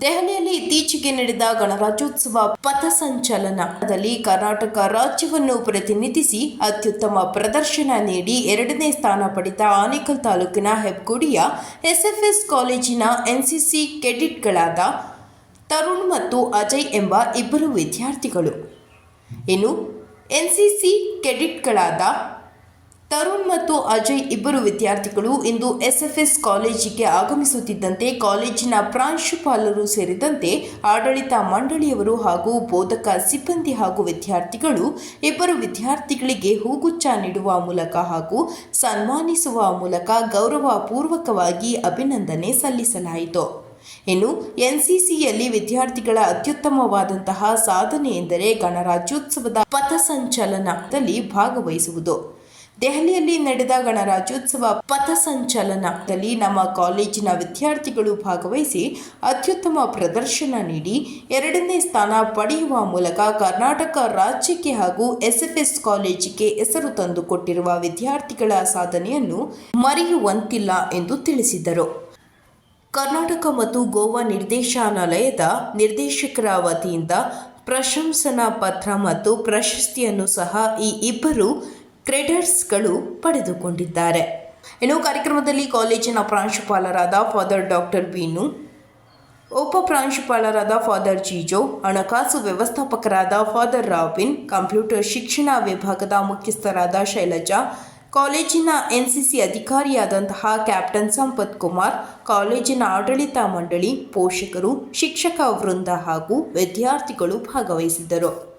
ದೆಹಲಿಯಲ್ಲಿ ಇತ್ತೀಚೆಗೆ ನಡೆದ ಗಣರಾಜ್ಯೋತ್ಸವ ಪಥಸಂಚಲನದಲ್ಲಿ ಕರ್ನಾಟಕ ರಾಜ್ಯವನ್ನು ಪ್ರತಿನಿಧಿಸಿ ಅತ್ಯುತ್ತಮ ಪ್ರದರ್ಶನ ನೀಡಿ ಎರಡನೇ ಸ್ಥಾನ ಪಡೆದ ಆನೇಕಲ್ ತಾಲೂಕಿನ ಹೆಬ್ಗುಡಿಯ ಎಸ್ಎಫ್ಎಸ್ ಕಾಲೇಜಿನ ಎನ್ಸಿಸಿ ಕೆಡಿಟ್ಗಳಾದ ತರುಣ್ ಮತ್ತು ಅಜಯ್ ಎಂಬ ಇಬ್ಬರು ವಿದ್ಯಾರ್ಥಿಗಳು. ಇನ್ನು ಎನ್ಸಿಸಿ ಕೆಡಿಟ್ಗಳಾದ ತರುಣ್ ಮತ್ತು ಅಜಯ್ ಇಬ್ಬರು ವಿದ್ಯಾರ್ಥಿಗಳು ಇಂದು ಎಸ್ಎಫ್ಎಸ್ ಕಾಲೇಜಿಗೆ ಆಗಮಿಸುತ್ತಿದ್ದಂತೆ ಕಾಲೇಜಿನ ಪ್ರಾಂಶುಪಾಲರು ಸೇರಿದಂತೆ ಆಡಳಿತ ಮಂಡಳಿಯವರು ಹಾಗೂ ಬೋಧಕ ಸಿಬ್ಬಂದಿ ಹಾಗೂ ವಿದ್ಯಾರ್ಥಿಗಳು ಇಬ್ಬರು ವಿದ್ಯಾರ್ಥಿಗಳಿಗೆ ಹೂಗುಚ್ಚ ನೀಡುವ ಮೂಲಕ ಹಾಗೂ ಸನ್ಮಾನಿಸುವ ಮೂಲಕ ಗೌರವಪೂರ್ವಕವಾಗಿ ಅಭಿನಂದನೆ ಸಲ್ಲಿಸಲಾಯಿತು. ಇನ್ನು ಎನ್ಸಿಸಿಯಲ್ಲಿ ವಿದ್ಯಾರ್ಥಿಗಳ ಅತ್ಯುತ್ತಮವಾದಂತಹ ಸಾಧನೆ ಎಂದರೆ ಗಣರಾಜ್ಯೋತ್ಸವದ ಪಥಸಂಚಲನದಲ್ಲಿ ಭಾಗವಹಿಸುವುದು. ದೆಹಲಿಯಲ್ಲಿ ನಡೆದ ಗಣರಾಜ್ಯೋತ್ಸವ ಪಥಸಂಚಲನದಲ್ಲಿ ನಮ್ಮ ಕಾಲೇಜಿನ ವಿದ್ಯಾರ್ಥಿಗಳು ಭಾಗವಹಿಸಿ ಅತ್ಯುತ್ತಮ ಪ್ರದರ್ಶನ ನೀಡಿ ಎರಡನೇ ಸ್ಥಾನ ಪಡೆಯುವ ಮೂಲಕ ಕರ್ನಾಟಕ ರಾಜ್ಯಕ್ಕೆ ಹಾಗೂ ಎಸ್ಎಫ್ಎಸ್ ಕಾಲೇಜಿಗೆ ಹೆಸರು ತಂದುಕೊಟ್ಟಿರುವ ವಿದ್ಯಾರ್ಥಿಗಳ ಸಾಧನೆಯನ್ನು ಮರೆಯುವಂತಿಲ್ಲ ಎಂದು ತಿಳಿಸಿದರು. ಕರ್ನಾಟಕ ಮತ್ತು ಗೋವಾ ನಿರ್ದೇಶನಾಲಯದ ನಿರ್ದೇಶಕರ ವತಿಯಿಂದ ಪ್ರಶಂಸನಾ ಪತ್ರ ಮತ್ತು ಪ್ರಶಸ್ತಿಯನ್ನು ಸಹ ಈ ಇಬ್ಬರು ಕ್ರೆಡರ್ಸ್ಗಳು ಪಡೆದುಕೊಂಡಿದ್ದಾರೆ. ಇನ್ನು ಕಾರ್ಯಕ್ರಮದಲ್ಲಿ ಕಾಲೇಜಿನ ಪ್ರಾಂಶುಪಾಲರಾದ ಫಾದರ್ ಡಾಕ್ಟರ್ ಬೀನು, ಉಪ ಪ್ರಾಂಶುಪಾಲರಾದ ಫಾದರ್ ಜೀಜೋ, ಹಣಕಾಸು ವ್ಯವಸ್ಥಾಪಕರಾದ ಫಾದರ್ ರಾಬಿನ್, ಕಂಪ್ಯೂಟರ್ ಶಿಕ್ಷಣ ವಿಭಾಗದ ಮುಖ್ಯಸ್ಥರಾದ ಶೈಲಜಾ, ಕಾಲೇಜಿನ ಎನ್ಸಿಸಿ ಅಧಿಕಾರಿಯಾದಂತಹ ಕ್ಯಾಪ್ಟನ್ ಸಂಪತ್ ಕುಮಾರ್, ಕಾಲೇಜಿನ ಆಡಳಿತ ಮಂಡಳಿ ಪೋಷಕರು, ಶಿಕ್ಷಕ ವೃಂದ ಹಾಗೂ ವಿದ್ಯಾರ್ಥಿಗಳು ಭಾಗವಹಿಸಿದ್ದರು.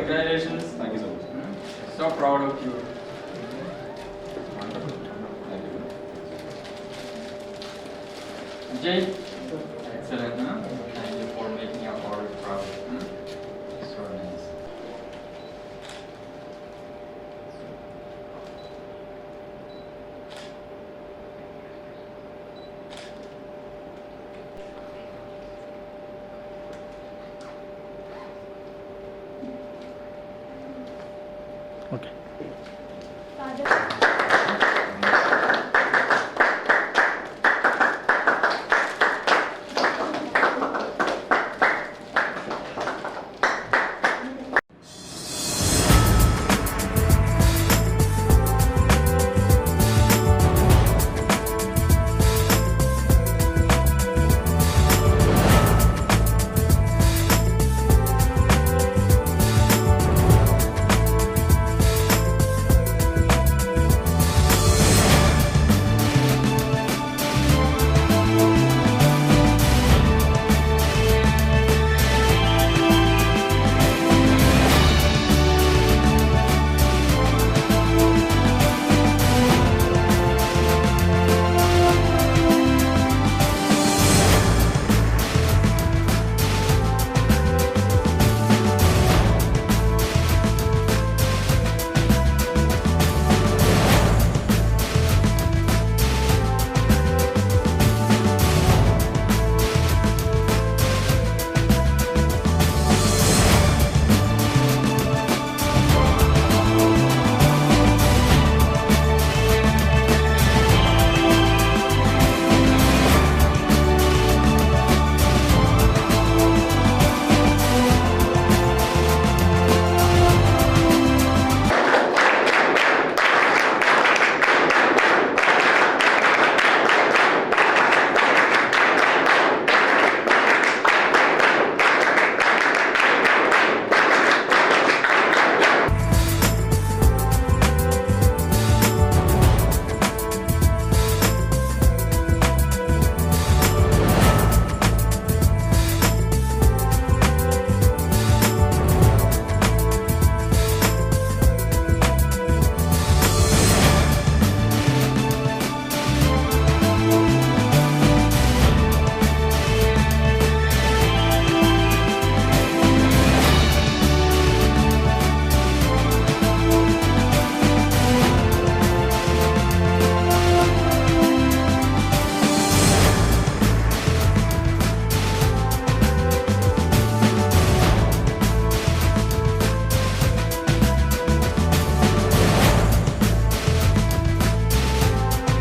Congratulations. Thank you so much. So proud of you. Wonderful. Thank you. Jay. Okay.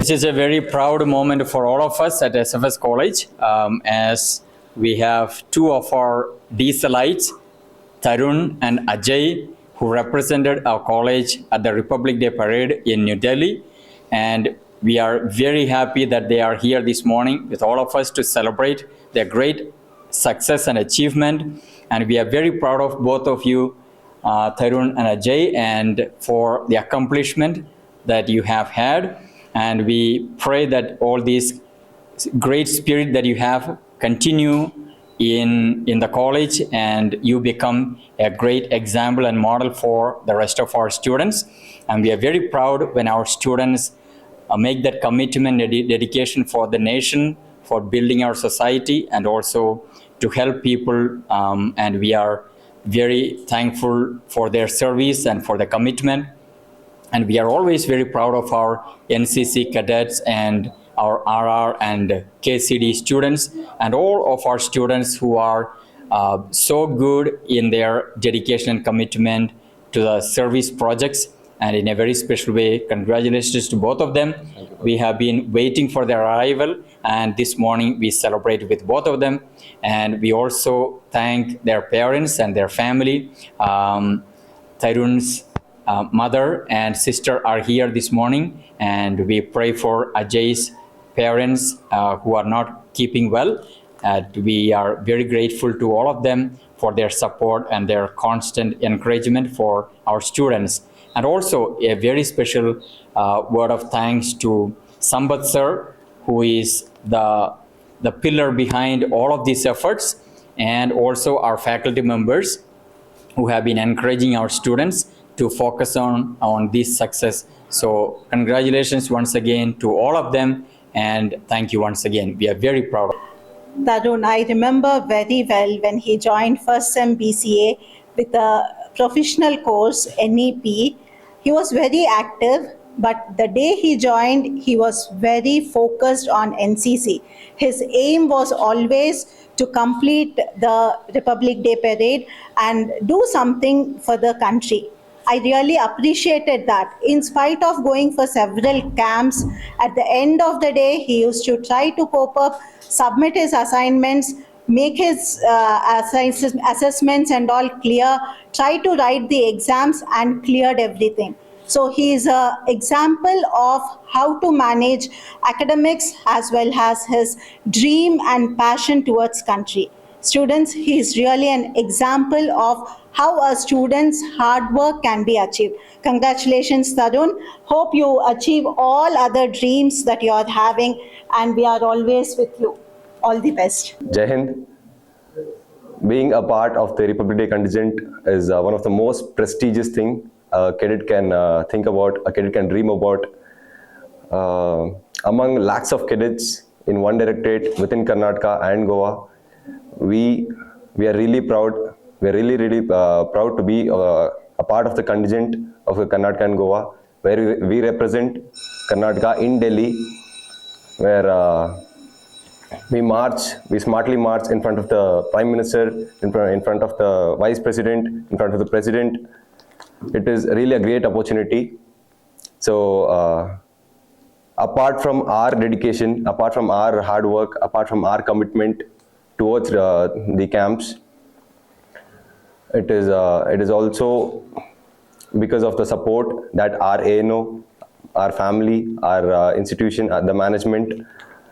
This is a very proud moment for all of us at SFS College um, as we have two of our Dieselites, Tarun and Ajay, who represented our college at the Republic Day Parade in New Delhi. And we are very happy that they are here this morning with all of us to celebrate their great success and achievement. And we are very proud of both of you, uh, Tarun and Ajay, and for the accomplishment that you have had. And we pray that all these great spirit that you have continue in in the college and you become a great example and model for the rest of our students. And we are very proud when our students uh, make that commitment and dedi- dedication for the nation for building our society and also to help people um, and we are very thankful for their service and for the commitment and we are always very proud of our NCC cadets and our RR and KCD students and all of our students who are uh, so good in their dedication and commitment to the service projects. And in a very special way, congratulations to both of them. We have been waiting for their arrival, and this morning we celebrate with both of them. And we also thank their parents and their family. Um, Tarun's uh, mother and sister are here this morning, and we pray for Ajay's parents uh, who are not keeping well. Uh, we are very grateful to all of them for their support and their constant encouragement for our students. And also a very special uh, word of thanks to Sambat sir, who is the, the pillar behind all of these efforts, and also our faculty members who have been encouraging our students to focus on on this success so congratulations once again to all of them and thank you once again we are very proud Tarun, I remember very well when he joined first sem BCA with a professional course NEP. He was very active, but the day he joined, he was very focused on NCC. His aim was always to complete the Republic Day parade and do something for the country. I really appreciated that. In spite of going for several camps, at the end of the day, he used to try to cope up, submit his assignments, make his uh, assessments and all clear, try to write the exams and cleared everything. So he is a example of how to manage academics as well as his dream and passion towards country. Students, he is really an example of how a student's hard work can be achieved. Congratulations, Tarun. Hope you achieve all other dreams that you are having, and we are always with you. All the best. Jai. Being a part of the Republic Day contingent is uh, one of the most prestigious thing a cadet can uh, think about, a cadet can dream about. Uh, among lakhs of cadets in one directorate within Karnataka and Goa, we we are really proud. We are really really uh, proud to be uh, a part of the contingent of Karnataka and Goa, where we, we represent Karnataka in Delhi, where. Uh, we march, we smartly march in front of the Prime Minister, in front, in front of the Vice President, in front of the President. It is really a great opportunity. So, uh, apart from our dedication, apart from our hard work, apart from our commitment towards uh, the camps, it is, uh, it is also because of the support that our ANO, our family, our uh, institution, uh, the management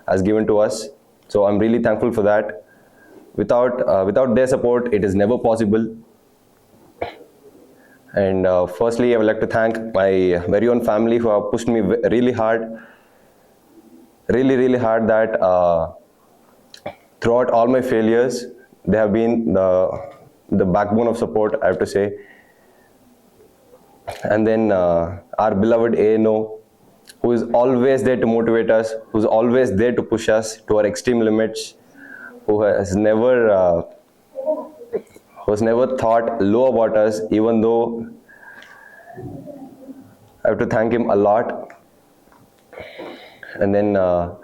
has given to us. So I'm really thankful for that. Without without their support, it is never possible. And uh, firstly, I would like to thank my very own family who have pushed me really hard, really really hard. That uh, throughout all my failures, they have been the the backbone of support. I have to say and then uh, our beloved ANO, who is always there to motivate us, who's always there to push us to our extreme limits, who has never uh, who's never thought low about us, even though I have to thank him a lot. And then uh,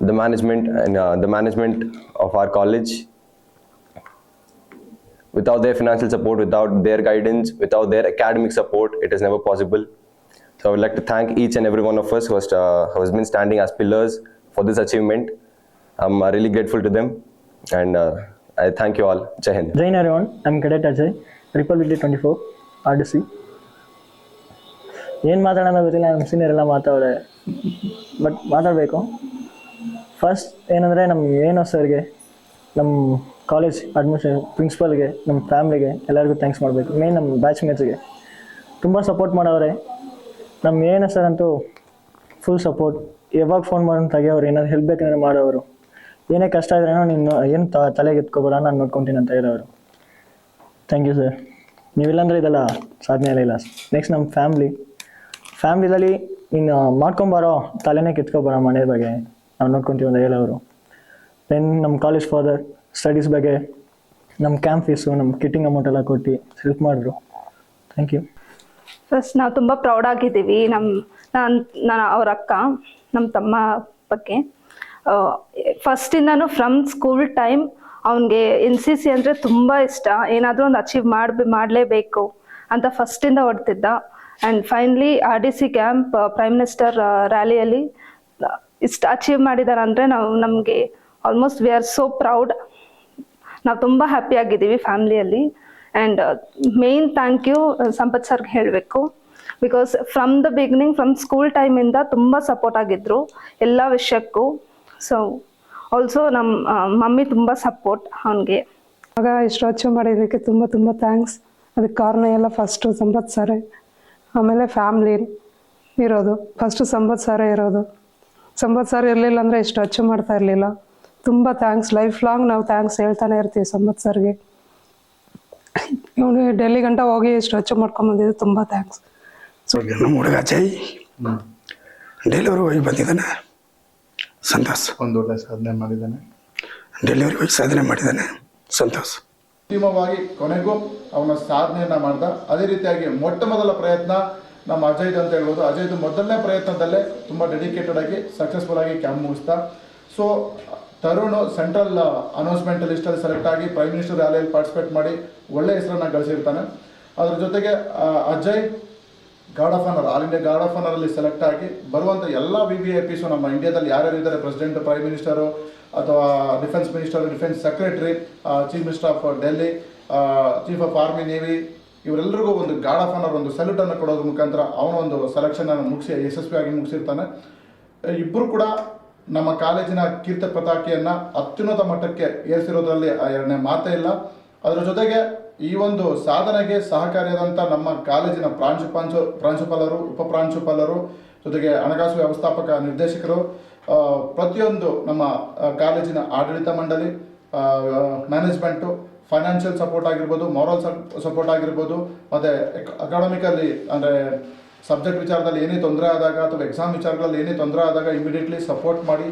the management and uh, the management of our college without their financial support, without their guidance, without their academic support, it is never possible. So I would like to thank each and every one of us who has, uh, who has been standing as pillars for this achievement. I'm uh, really grateful to them and uh, I thank you all. Jai Hind. Jain everyone, I'm Cadet Ajay, Republic Day 24, RDC. ಏನು ಮಾತಾಡೋಣ ಗೊತ್ತಿಲ್ಲ ನಮ್ಮ senior ಎಲ್ಲ ಮಾತಾಡೋರೆ but ಮಾತಾಡಬೇಕು first ಏನಂದರೆ ನಮ್ಮ ಏನೋ ಸರ್ಗೆ ನಮ್ಮ ಕಾಲೇಜ್ ಅಡ್ಮಿಷನ್ ಪ್ರಿನ್ಸಿಪಲ್ಗೆ ನಮ್ಮ ಫ್ಯಾಮ್ಲಿಗೆ ಎಲ್ಲರಿಗೂ ಥ್ಯಾಂಕ್ಸ್ ಮಾಡಬೇಕು. ಮೇನ್ ನಮ್ಮ ಬ್ಯಾಚ್ ಮೇಟ್ಸ್ಗೆ ತುಂಬ ಸಪೋರ್ಟ್ ಮಾಡೋರೆ ನಮ್ಮ ಏನೋ ಸರ್ ಅಂತೂ ಫುಲ್ ಸಪೋರ್ಟ್ ಯಾವಾಗ ಫೋನ್ ಮಾಡೋಣ ತೆಗಿಯೋರು ಏನಾದ್ರು ಹೆಲ್ಪ್ ಬೇಕಂದ್ರೆ ಮಾಡೋರು ಏನೇ ಕಷ್ಟ ಇದ್ರೇನೋ ನೀನು ಏನು ತ, ತಲೆಗೆ ಎತ್ಕೋಬೇಡ, ನಾನು ನೋಡ್ಕೊತೀನಿ ಅಂತ ಹೇಳೋರು ಥ್ಯಾಂಕ್ ಯು ಸರ್ ನೀವಿಲ್ಲಾಂದ್ರೆ ಇದೆಲ್ಲ ಸಾಧನೆ ಇಲ್ಲ ನೆಕ್ಸ್ಟ್ ನಮ್ಮ ಫ್ಯಾಮ್ಲಿ ಫ್ಯಾಮ್ಲಿದಲ್ಲಿ ನೀನು ಮಾಡ್ಕೊಂಬಾರೋ, ತಲೆನೇ ಕಿತ್ಕೊಬಾರೋ ಮನೆ ಬಗ್ಗೆ ನಾವು ನೋಡ್ಕೊತೀವಿ ಅಂತ ಹೇಳೋರು ದೆನ್ ನಮ್ಮ ಕಾಲೇಜ್ ಫಾದರ್ ಸ್ಟಡೀಸ್ ಬಗ್ಗೆ ನಮ್ಮ ಕ್ಯಾಂಪ್ ಫೀಸು ನಮ್ಮ ಕಿಟ್ಟಿಂಗ್ ಅಮೌಂಟ್ ಎಲ್ಲ ಕೊಟ್ಟು ಹೆಲ್ಪ್ ಮಾಡಿದ್ರು. ಥ್ಯಾಂಕ್ ಯು ಫಸ್ಟ್ ನಾವು ತುಂಬ ಪ್ರೌಡ್ ಆಗಿದ್ದೀವಿ. ನಮ್ಮ ನಾನು ನಾನು ಅವ್ರ ಅಕ್ಕ ನಮ್ಮ ತಮ್ಮ ಬಗ್ಗೆ. ಫಸ್ಟಿಂದನೂ ಫ್ರಮ್ ಸ್ಕೂಲ್ ಟೈಮ್ ಅವನಿಗೆ ಎನ್ ಸಿ ಸಿ ಅಂದರೆ ತುಂಬ ಇಷ್ಟ. ಏನಾದರೂ ಒಂದು ಅಚೀವ್ ಮಾಡಿ ಮಾಡಲೇಬೇಕು ಅಂತ ಫಸ್ಟಿಂದ ಹೊಡ್ತಿದ್ದ. And finally R D C camp prime minister ರ್ಯಾಲಿಯಲ್ಲಿ ಇಷ್ಟು ಅಚೀವ್ ಮಾಡಿದ್ದಾರೆ ಅಂದರೆ ನಾವು ನಮಗೆ almost we are so proud ನಾವು ತುಂಬ ಹ್ಯಾಪಿ ಆಗಿದ್ದೀವಿ ಫ್ಯಾಮ್ಲಿಯಲ್ಲಿ and main thank you Sampath ಸರ್ಗೆ ಹೇಳಬೇಕು. Because from the beginning from school ಟೈಮಿಂದ ತುಂಬ ಸಪೋರ್ಟ್ ಆಗಿದ್ದರು ಎಲ್ಲ ವಿಷಯಕ್ಕೂ. ಸೊ ಆಲ್ಸೋ ನಮ್ಮ ಮಮ್ಮಿ ತುಂಬ ಸಪೋರ್ಟ್ ಅವನಿಗೆ. ಆಗ ಇಷ್ಟು ಅಚೀವ್ ಮಾಡಿದ್ದಕ್ಕೆ ತುಂಬ ತುಂಬ ಥ್ಯಾಂಕ್ಸ್ ಅದಕ್ಕೆ ಕಾರಣ ಎಲ್ಲ ಫಸ್ಟು ಸಂಪತ್ ಸರೇ ಆಮೇಲೆ ಫ್ಯಾಮ್ಲಿ ಇರೋದು. ಫಸ್ಟು ಸಂಪತ್ ಸರೇ ಇರೋದು. ಸಂಪತ್ ಸರ್ ಇರಲಿಲ್ಲ ಅಂದರೆ ಇಷ್ಟು ಅಚೀವ್ ಮಾಡ್ತಾ ಇರಲಿಲ್ಲ. ತುಂಬ ಥ್ಯಾಂಕ್ಸ್ ಲೈಫ್ ಲಾಂಗ್ ನಾವು ಥ್ಯಾಂಕ್ಸ್ ಹೇಳ್ತಾನೆ ಇರ್ತೀವಿ ಸಂಬತ್ ಸರ್ಗೆ ಇವನು ಡೆಲ್ಲಿ ಗಂಟ ಹೋಗಿ ಇಷ್ಟು ಅಚೀವ್ ಮಾಡ್ಕೊಂಬಂದಿದ್ದು ತುಂಬ ಥ್ಯಾಂಕ್ಸ್ ನಮ್ಮ ಹುಡುಗ ಅಜಯ್. ಡೆಲಿವರಿ ಹೋಗಿ ಬಂದಿದ್ದಾನೆ. ಸಂತೋಷ್. ಒಂದು ಒಳ್ಳೆ ಸಾಧನೆ ಮಾಡಿದ್ದಾನೆ. ಡೆಲಿವರಿ ಹೋಗಿ ಸಾಧನೆ ಮಾಡಿದ್ದಾನೆ. ಸಂತೋಷ್. ಅಂತಿಮವಾಗಿ ಕೊನೆಗೂ ಅವನ ಸಾಧನೆಯನ್ನ ಮಾಡ್ದ. ಅದೇ ರೀತಿಯಾಗಿ ಮೊಟ್ಟ ಮೊದಲ ಪ್ರಯತ್ನ ನಮ್ಮ ಅಜಯ್ದು ಅಂತ ಹೇಳ್ಬೋದು. ಅಜಯ್ದು ಮೊದಲನೇ ಪ್ರಯತ್ನದಲ್ಲೇ ತುಂಬ ಡೆಡಿಕೇಟೆಡ್ ಆಗಿ ಸಕ್ಸಸ್ಫುಲ್ ಆಗಿ ಕ್ಯಾಂಪ್ ಮುಗಿಸ್ತಾ ಸೊ ತರುಣ್ ಸೆಂಟ್ರಲ್ ಅನೌನ್ಸ್ಮೆಂಟ್ ಲಿಸ್ಟಲ್ಲಿ ಸೆಲೆಕ್ಟ್ ಆಗಿ ಪ್ರೈಮ್ ಮಿನಿಸ್ಟರ್ ರ್ಯಾಲಿಯಲ್ಲಿ ಪಾರ್ಟಿಸಿಪೇಟ್ ಮಾಡಿ ಒಳ್ಳೆ ಹೆಸರನ್ನ ಗಳಿಸಿರ್ತಾನೆ. ಅದ್ರ ಜೊತೆಗೆ Ajay guard of honour all India guard of honour ಅಲ್ಲಿ ಸೆಲೆಕ್ಟ್ ಆಗಿ ಬರುವಂಥ ಎಲ್ಲ ವಿ ವಿ ಐ ಪಿಸು ನಮ್ಮ ಇಂಡಿಯಾದಲ್ಲಿ ಯಾರ್ಯಾರು ಇದ್ದಾರೆ? ಪ್ರೆಸಿಡೆಂಟ್ ಪ್ರೈಮ್ ಮಿನಿಸ್ಟರು ಅಥವಾ defence minister defence secretary chief minister of Delhi chief of army navy ಇವರೆಲ್ಲರಿಗೂ ಒಂದು ಗಾರ್ಡ್ ಆಫ್ ಆನರ್ ಒಂದು ಸಲ್ಯೂಟ್ ಅನ್ನು ಕೊಡೋದ್ರ ಮುಖಾಂತರ ಅವನ ಒಂದು ಸೆಲೆಕ್ಷನ್ ಅನ್ನು ಮುಗಿಸಿ ಯಶಸ್ವಿಯಾಗಿ ಮುಗಿಸಿರ್ತಾನೆ. ಇಬ್ಬರು ಕೂಡ ನಮ್ಮ ಕಾಲೇಜಿನ ಕೀರ್ತಿ ಪತಾಕೆಯನ್ನ ಅತ್ಯುನ್ನತ ಮಟ್ಟಕ್ಕೆ ಏರಿಸಿರೋದ್ರಲ್ಲಿ ಎರಡನೇ ಮಾತೇ ಇಲ್ಲ. ಅದರ ಜೊತೆಗೆ ಈ ಒಂದು ಸಾಧನೆಗೆ ಸಹಕಾರಿಯಾದಂಥ ನಮ್ಮ ಕಾಲೇಜಿನ ಪ್ರಾಂಶುಪಾಂಶು, ಪ್ರಾಂಶುಪಾಲರು ಉಪ ಪ್ರಾಂಶುಪಾಲರು ಜೊತೆಗೆ ಹಣಕಾಸು ವ್ಯವಸ್ಥಾಪಕ ನಿರ್ದೇಶಕರು ಪ್ರತಿಯೊಂದು ನಮ್ಮ ಕಾಲೇಜಿನ ಆಡಳಿತ ಮಂಡಳಿ ಮ್ಯಾನೇಜ್ಮೆಂಟು, ಫೈನಾನ್ಷಿಯಲ್ ಸಪೋರ್ಟ್ ಆಗಿರ್ಬೋದು, ಮಾರಲ್ ಸಪೋರ್ಟ್ ಆಗಿರ್ಬೋದು, ಮತ್ತು ಅಕಾಡೆಮಿಕಲಿ ಅಂದರೆ ಸಬ್ಜೆಕ್ಟ್ ವಿಚಾರದಲ್ಲಿ ಏನೇ ತೊಂದರೆ ಆದಾಗ ಅಥವಾ ಎಕ್ಸಾಮ್ ವಿಚಾರಗಳಲ್ಲಿ ಏನೇ ತೊಂದರೆ ಆದಾಗ ಇಮಿಡಿಯೇಟ್ಲಿ ಸಪೋರ್ಟ್ ಮಾಡಿ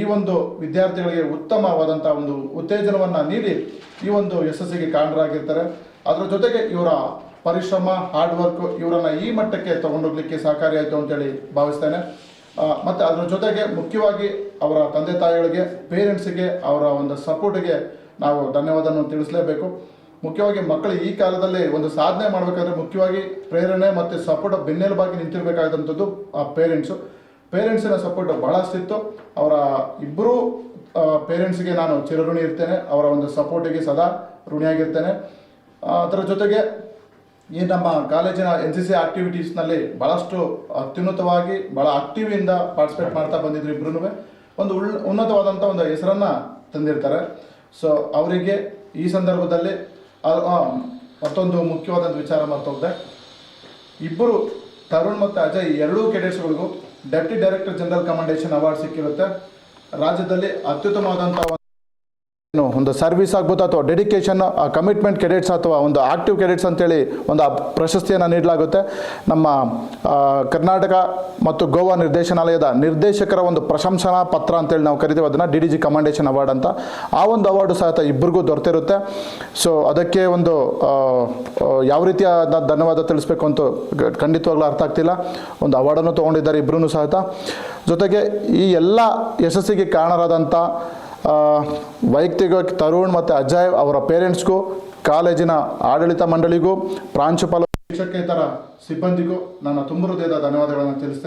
ಈ ಒಂದು ವಿದ್ಯಾರ್ಥಿಗಳಿಗೆ ಉತ್ತಮವಾದಂಥ ಒಂದು ಉತ್ತೇಜನವನ್ನು ನೀಡಿ ಈ ಒಂದು ಯಶಸ್ಸಿಗೆ ಕಾರಣರಾಗಿರ್ತಾರೆ. ಅದರ ಜೊತೆಗೆ ಇವರ ಪರಿಶ್ರಮ ಹಾರ್ಡ್ ವರ್ಕ್ ಇವರನ್ನು ಈ ಮಟ್ಟಕ್ಕೆ ತಗೊಂಡೋಗ್ಲಿಕ್ಕೆ ಸಹಕಾರಿಯಾಯಿತು ಅಂತೇಳಿ ಭಾವಿಸ್ತೇನೆ. ಮತ್ತು ಮತ್ತೆ ಅದರ ಜೊತೆಗೆ ಮುಖ್ಯವಾಗಿ ಅವರ ತಂದೆ ತಾಯಿಗಳಿಗೆ ಪೇರೆಂಟ್ಸಿಗೆ ಅವರ ಒಂದು ಸಪೋರ್ಟಿಗೆ ನಾವು ಧನ್ಯವಾದವನ್ನು ತಿಳಿಸಲೇಬೇಕು. ಮುಖ್ಯವಾಗಿ ಮಕ್ಕಳು ಈ ಕಾಲದಲ್ಲಿ ಒಂದು ಸಾಧನೆ ಮಾಡಬೇಕಾದ್ರೆ ಮುಖ್ಯವಾಗಿ ಪ್ರೇರಣೆ ಮತ್ತು ಸಪೋರ್ಟ್ ಬೆನ್ನೆಲುಬಾಗಿ ನಿಂತಿರಬೇಕಾದಂಥದ್ದು ಆ ಪೇರೆಂಟ್ಸು ಪೇರೆಂಟ್ಸಿನ ಸಪೋರ್ಟ್ ಬಹಳಷ್ಟಿತ್ತು ಅವರ ಇಬ್ಬರೂ ಪೇರೆಂಟ್ಸ್ಗೆ ನಾನು ಚಿರಋಣಿ ಇರ್ತೇನೆ. ಅವರ ಒಂದು ಸಪೋರ್ಟಿಗೆ ಸದಾ ಋಣಿಯಾಗಿರ್ತೇನೆ. ಅದರ ಜೊತೆಗೆ ಈ ನಮ್ಮ ಕಾಲೇಜಿನ ಎನ್ ಸಿ ಸಿ ಆಕ್ಟಿವಿಟೀಸ್ನಲ್ಲಿ ಭಾಳಷ್ಟು ಅತ್ಯುನ್ನತವಾಗಿ ಭಾಳ ಆಕ್ಟಿವಿಂದ ಪಾರ್ಟಿಸಿಪೇಟ್ ಮಾಡ್ತಾ ಬಂದಿದ್ರು ಇಬ್ರು ಒಂದು ಉಳ್, ಉನ್ನತವಾದಂಥ ಒಂದು ಹೆಸರನ್ನು ತಂದಿರ್ತಾರೆ. ಸೊ ಅವರಿಗೆ ಈ ಸಂದರ್ಭದಲ್ಲಿ ಮತ್ತೊಂದು ಮುಖ್ಯವಾದಂಥ ವಿಚಾರ ಮರ್ತೋಗಿದೆ ಇಬ್ಬರು ತರುಣ್ ಮತ್ತು ಅಜಯ್ ಎರಡೂ ಕೆಡೆಟ್ಸ್ಗಳಿಗೂ deputy director general commendation award ಸಿಕ್ಕಿರುತ್ತೆ. ರಾಜ್ಯದಲ್ಲಿ ಅತ್ಯುತ್ತಮವಾದಂಥ ಒಂದು ಸರ್ವಿಸ್ ಆಗ್ಬೋದು ಅಥವಾ ಡೆಡಿಕೇಶನ್ ಕಮಿಟ್ಮೆಂಟ್ ಕೆಡೆಟ್ಸ್ ಅಥವಾ ಒಂದು ಆಕ್ಟಿವ್ ಕೆಡೆಟ್ಸ್ ಅಂತೇಳಿ ಒಂದು ಪ್ರಶಸ್ತಿಯನ್ನು ನೀಡಲಾಗುತ್ತೆ. ನಮ್ಮ ಕರ್ನಾಟಕ ಮತ್ತು ಗೋವಾ ನಿರ್ದೇಶನಾಲಯದ ನಿರ್ದೇಶಕರ ಒಂದು ಪ್ರಶಂಸನಾ ಪತ್ರ ಅಂತೇಳಿ ನಾವು ಕರಿತೀವಿ. ಅದನ್ನು D D G commendation award ಅಂತ. ಆ ಒಂದು ಅವಾರ್ಡು ಸಹ ಇಬ್ಬರಿಗೂ ದೊರೆತಿರುತ್ತೆ. ಸೊ ಅದಕ್ಕೆ ಒಂದು ಯಾವ ರೀತಿಯ ಧನ್ಯವಾದ ತಿಳಿಸ್ಬೇಕು ಅಂತ ಖಂಡಿತವಾಗ್ಲೂ ಅರ್ಥ ಆಗ್ತಿಲ್ಲ. ಒಂದು ಅವಾರ್ಡನ್ನು ತೊಗೊಂಡಿದ್ದಾರೆ ಇಬ್ಬರೂ ಸಹಿತ ಜೊತೆಗೆ ಈ ಎಲ್ಲ ಯಶಸ್ಸಿಗೆ ಕಾರಣರಾದಂಥ ವೈಯಕ್ತಿಕವಾಗಿ ತರುಣ್ ಮತ್ತು ಅಜಯ್ ಅವರ ಪೇರೆಂಟ್ಸ್ಗೂ ಕಾಲೇಜಿನ ಆಡಳಿತ ಮಂಡಳಿಗೂ, ಪ್ರಾಂಶುಪಾಲ ಶಿಕ್ಷಕೇತರ ಸಿಬ್ಬಂದಿಗೂ ನನ್ನ ತುಂಬ ಹೃದಯದ ಧನ್ಯವಾದಗಳನ್ನು ತಿಳಿಸ್ತೇನೆ.